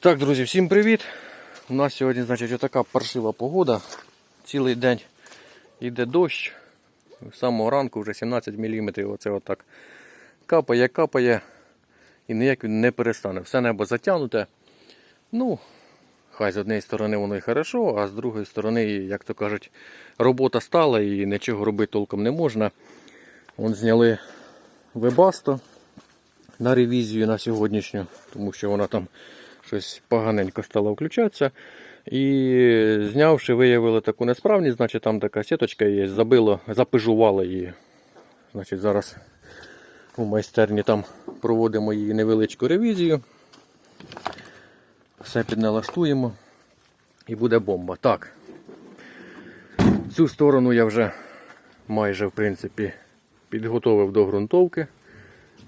Так, друзі, всім привіт! У нас сьогодні, значить, отака паршива погода. Цілий день йде дощ. З самого ранку вже 17 мм. Оце отак капає, капає. І ніяк він не перестане. Все небо затягнуте. Ну, хай з однієї сторони воно і хорошо, а з другої сторони, як то кажуть, робота стала і нічого робити толком не можна. Вон зняли вебасто на ревізію на сьогоднішню, тому що вона там щось поганенько стала включатися. І знявши, виявили таку несправність, значить там така сіточка є, забило, запижувало її. Значить, зараз у майстерні там проводимо її невеличку ревізію. Все підналаштуємо і буде бомба. Так. Цю сторону я вже майже в принципі підготовив до ґрунтовки,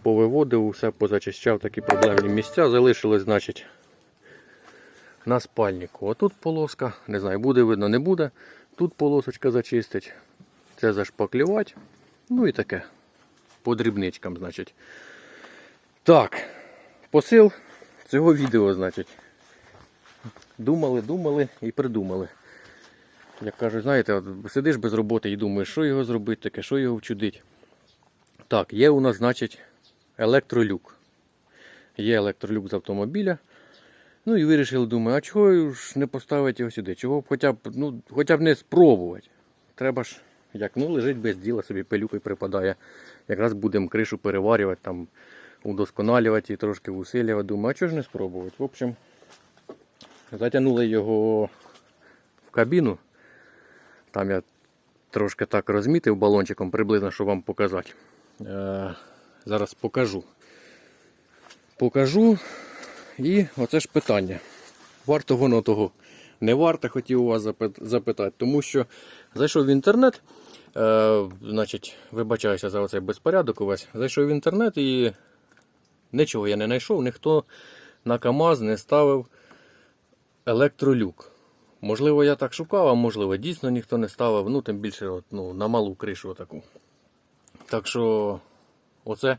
повиводив, все позачищав такі проблемні місця. Залишилось, значить, на спальнику. Отут полоска, не знаю, буде видно, не буде. Тут полосочка зачистить. Це зашпаклювати. Ну і таке. По дрібничкам, значить. Так, посил цього відео, значить. Думали, думали і придумали. Як кажуть, знаєте, сидиш без роботи і думаєш, що його зробити таке, що його вчудить. Так, є у нас, значить, електролюк. Є електролюк з автомобіля. Ну і вирішили, думаю, а чого ж не поставити його сюди? Чого б хоча б, ну, хоча б не спробувати. Треба ж, як ну, лежить без діла, собі пилюкою припадає. Якраз будемо кришу переварювати, там, удосконалювати і трошки усилювати. Думаю, а чого ж не спробувати? В общем, затягнули його в кабіну. Там я трошки так розмітив балончиком, приблизно, щоб вам показати. Е, зараз покажу. Покажу. І оце ж питання. Варто воно того? Не варто, хотів у вас запитати, тому що зайшов в інтернет, е, значить, вибачаюся за оцей безпорядок увесь. Зайшов в інтернет і нічого я не знайшов, ніхто на КАМАЗ не ставив електролюк. Можливо, я так шукав, а можливо, дійсно ніхто не ставив, ну, тим більше от, ну, на малу кришу таку. Так що, оце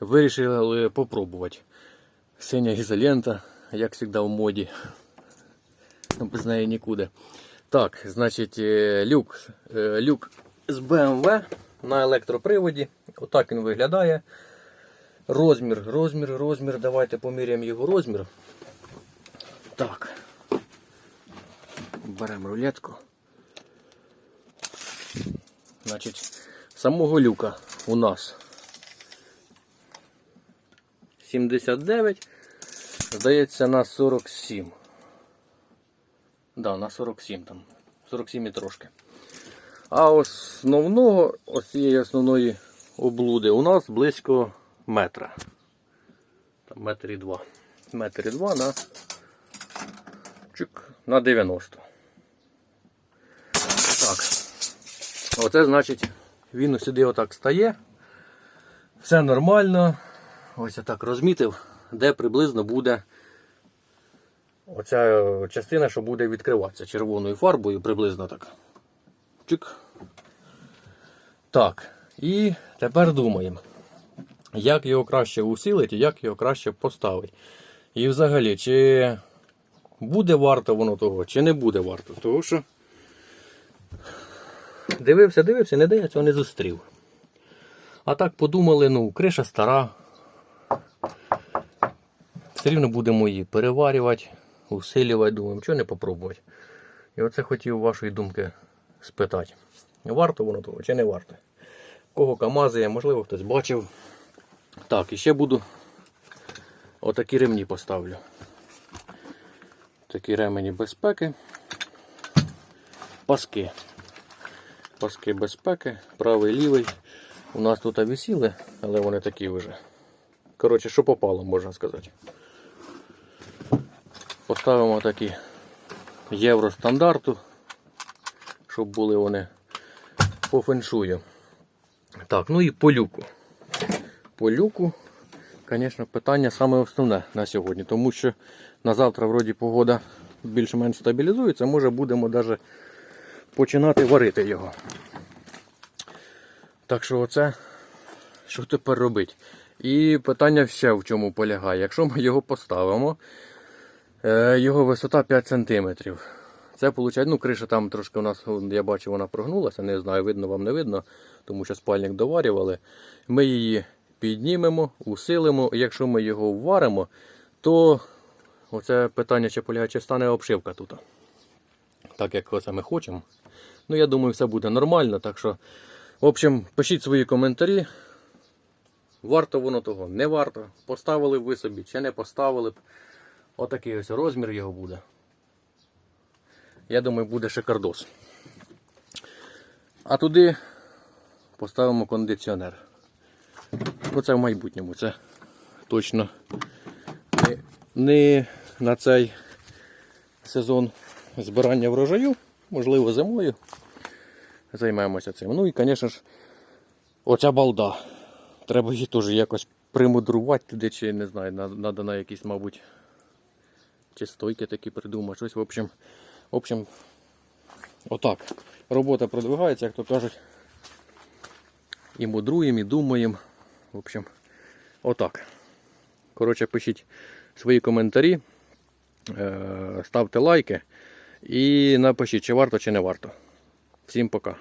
вирішили попробувати. Синя ізолента, як завжди в моді. Ну, Без неї нікуди. Так, значить, е, люк, е, люк з BMW на електроприводі. Отак він виглядає. Розмір, розмір, розмір. Давайте поміряємо його розмір. Так. Беремо рулетку. Значить, самого люка у нас 79, здається, на 47. Да, на 47 там. 47 і трошки. А основного, ось цієї основної облуди у нас близько метра. Там метр і два. Метр і два на, чик, на 90. Так. Оце значить, він сюди отак стає. Все нормально. Ось я так розмітив, де приблизно буде оця е, частина, що буде відкриватися червоною фарбою, приблизно так. Чик. Так. І тепер думаємо, як його краще усилити, як його краще поставити. І взагалі, чи буде варто воно того, чи не буде варто. Тому що дивився, дивився, не я цього не зустрів. А так подумали, ну, криша стара. Все рівно будемо її переварювати, усилювати, думаємо, чого не попробувати. І оце хотів вашої думки спитати. Варто воно того чи не варто? Кого камазує, можливо, хтось бачив. Так, і ще буду отакі ремні поставлю. Такі ремені безпеки. Паски. Паски безпеки, правий, лівий. У нас тут висіли, але вони такі вже. Коротше, що попало, можна сказати. Поставимо такі євростандарту, щоб були вони по феншую. Так, ну і по люку. По люку, звісно, питання саме основне на сьогодні, тому що на завтра вроді погода більш-менш стабілізується, може будемо навіть починати варити його. Так що оце, що тепер робити? І питання ще в чому полягає. Якщо ми його поставимо, Його висота 5 см. Це виходить, ну, криша там трошки у нас, я бачу, вона прогнулася, не знаю, видно вам не видно, тому що спальник доварювали. Ми її піднімемо, усилимо. Якщо ми його вваримо, то оце питання, чи полягає, чи стане обшивка тут. Так як оце ми хочемо. Ну, я думаю, все буде нормально. Так що, в общем, пишіть свої коментарі. Варто воно того, не варто. Поставили ви собі чи не поставили б. Отакий ось розмір його буде. Я думаю, буде шикардос. А туди поставимо кондиціонер. Ну це в майбутньому, це точно не, не на цей сезон збирання врожаю, можливо, зимою. Займемося цим. Ну і, звісно ж, оця балда. Треба її теж якось примудрувати туди, чи не знаю, треба на якісь, мабуть, чи стойки такі придумати. Щось, в общем, в общем, отак. Робота продвигається, як то кажуть. І мудруємо, і думаємо. В общем, отак. Коротше, пишіть свої коментарі, е, ставте лайки і напишіть, чи варто, чи не варто. Всім пока.